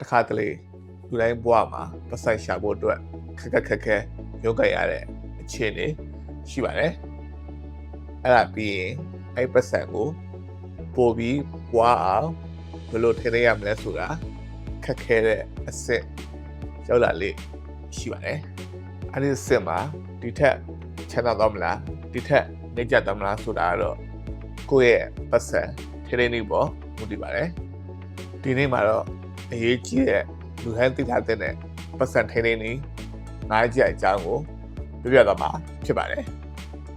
တခါတလေလူတိုင်းဘဝမှာပတ်ဆိုင်ရှာဖို့အတွက်ခက်ခက်ခက်ခဲရုပ်ကြရတဲ့အခြေအနေရှိပါတယ်အဲ့ဒါပြီးရင်အဲ့ပတ်ဆိုင်ကိုပို့ပြီးဘွားအောင်ဘယ်လိုထည့်ရမလဲဆိုတာခက်ခဲတဲ့အစ်စ်ရောက်လာလေရှိပါတယ်အဲ့ဒီအစ်စ်မှာဒီထက်ချမ်းသာတော့မလားဒီထက်နေကြတော့မလားဆိုတာကတော့ကိုယ့်ရဲ့ပတ်ဆိုင်ထည့်နေပေါ်မူတည်ပါတယ်ဒီနေ့မှာတော့ အရေးကြီးတဲ့လူဟန်သိထားတဲ့ပတ်စံထိန်းသိမ်းနေငါးချက်အကြောင်းကိုပြပြသွားမှာဖြစ်ပါတယ်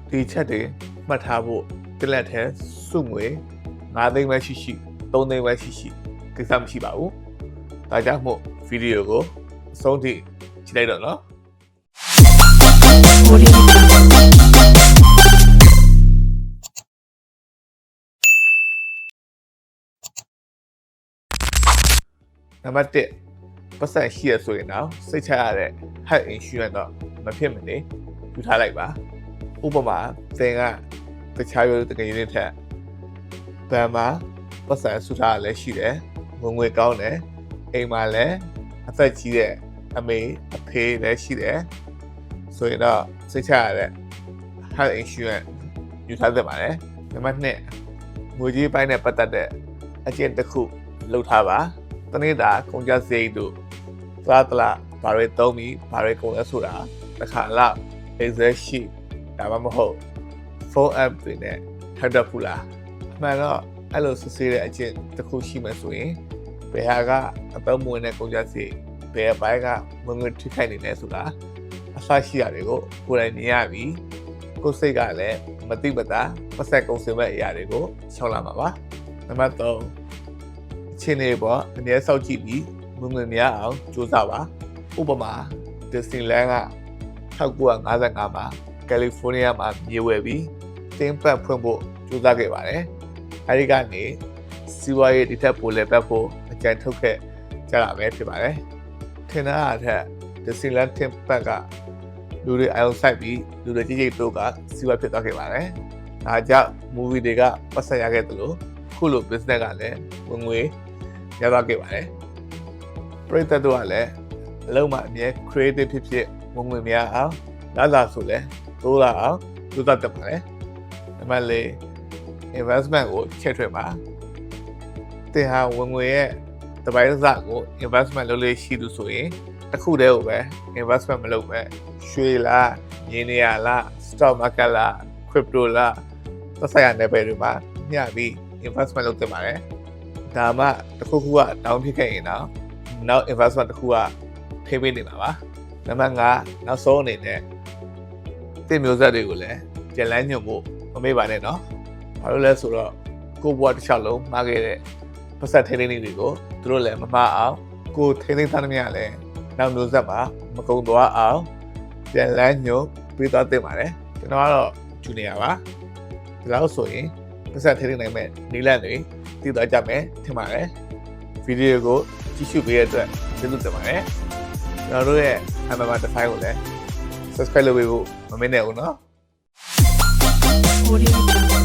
ဒီချက်တွေမှတ်ထားဖို့တလက်ထဲစုငွေ9သိန်းပဲရှိရှိ3သိန်းပဲရှိရှိကိစ္စမရှိပါဘူးဒါကြောင့်မို့ဗီဒီယိုကိုအဆုံးထိကြည့်လိုက်တော့နော် နံပါတ်1ပတ်စံရှိရဆိုရင်တော့စိတ်ချရတဲ့ health insurance တော့မဖြစ်မနေယူထားလိုက်ပါဥပမာသင်ကတခြားရိုးတကယ်ရင်းထက်ဘန်မှာပတ်စံစုထားရလဲရှိတယ်ငွေငွေကောင်းတယ်အိမ်မှာလည်းအသက်ကြီးတဲ့အမေအဖေလည်းရှိတယ်ဆိုရင်တော့စိတ်ချရတဲ့ health insurance ယူထားသင့်ပါတယ်နံပါတ်2ငွေကြီးပိုင်းနဲ့ပတ်သက်တဲ့အကျင့်တစ်ခုလုပ်ထားပါ တနေ့တာကုန်ကြစရိတ်တို့သွားတလားဘာတွေသုံးပြီးဘာတွေကုန်လဲဆိုတာတစ်ခါလောက် Excel sheet ဒါမှမဟုတ် phone app တွေနဲ့ထပ်တတ်ဘူးလားအမှန်တော့အဲ့လိုစစ်ဆေးတဲ့အချင်းတစ်ခုရှိမှဆိုရင်ဘယ်ဟာကအသုံးမဝင်တဲ့ကုန်ကြစရိတ်ဘယ်အပိုင်းကဝင်ငွေထိခိုက်နေလဲဆိုတာအစရှိတာတွေကိုကိုယ်တိုင်မြင်ရပြီးကိုယ်စိတ်ကလည်းမတိမတာပတ်သက်ကုန်စင်မဲ့အရာတွေကိုရှောင်လာမှာပါနံပါတ်3 အချင်းတွေပေါ့အနည်းဆောက်ကြည့်ပြီးငွေငွေများအောင်စူးစမ်းပါဥပမာ Disneyland က1955မှာကယ်လီဖိုးနီးယားမှာမြေဝယ်ပြီးတင်းပတ်ဖွင့်ဖို့စူးစမ်းခဲ့ပါတယ်အဲဒီကနေစီးပွားရေးဒီထက်ပိုလဲပတ်ဖို့အကြံထုတ်ခဲ့ကြတာပဲဖြစ်ပါတယ်ထင်တာအထက် Disneyland တင်းပတ်ကလူတွေအယုံဆိုင်ပြီးလူတွေကြီးကြီးတို့ကစီးပွားဖြစ်သွားခဲ့ပါတယ်ဒါကြောင့် movie တွေကပတ်သက်ရခဲ့သလိုခုလို business ကလည်းဝင်ငွေ ရသွားခဲ့ပါတယ်ပရိသတ်တို့ကလည်းအလုံးမှာအမြဲ creative ဖြစ်ဖြစ်ဝင်ငွေများအောင်လာလာဆိုလဲတိုးလာအောင်ကြိုးစားတတ်ပါတယ်နံပါတ်၄ investment ကိုချက်ထွင်ပါတင်ဟာဝင်ငွေရဲ့တပိုင်းစကို investment လုပ်လို့ရှိသူဆိုရင်တစ်ခုတည်းကိုပဲ investment မလုပ်ပဲရွှေလားရင်းနေရလား stock market လား crypto လားသက်ဆိုင်ရာ level တွေမှာညှပြီး investment လုပ်တင်ပါတယ် ဒါမှတစ်ခုခုက down ဖြစ်ခဲ့ရင်တော့နောက် investment တစ်ခုကဖိပေးနေမှာပါနံပါတ်5နောက်ဆုံးအနေနဲ့တင့်မျိုးဆက်တွေကိုလည်းကြလန်းညွန်ဖို့မမေ့ပါနဲ့နော်ဘာလို့လဲဆိုတော့ကိုဘွားတစ်ချောင်းလုံးမှားခဲ့တဲ့ပတ်သက်ထိန်းသိမ်းတွေကိုသူတို့လည်းမမှားအောင်ကိုထိန်းသိမ်းသားသမီးကလည်းနောက်မျိုးဆက်ပါမကုံသွားအောင်ကြလန်းညွန်ပေးသွားတင်ပါတယ်ကျွန်တော်ကတော့ဂျူနီယာပါဒါလို့ဆိုရင်ပတ်သက်ထိန်းသိမ်းနိုင်မဲ့နီလန်တွေ တည်သွားကြမယ်ထင်ပါတယ်ဗီဒီယိုကိုကြည့်ရှုပေးတဲ့အတွက်ကျေးဇူးတင်ပါတယ်ကျွန်တော်တို့ရဲ့ MMR Define ကိုလည်း subscribe လုပ်ပေးဖို့မမေ့နဲ့ဦးနော် Audio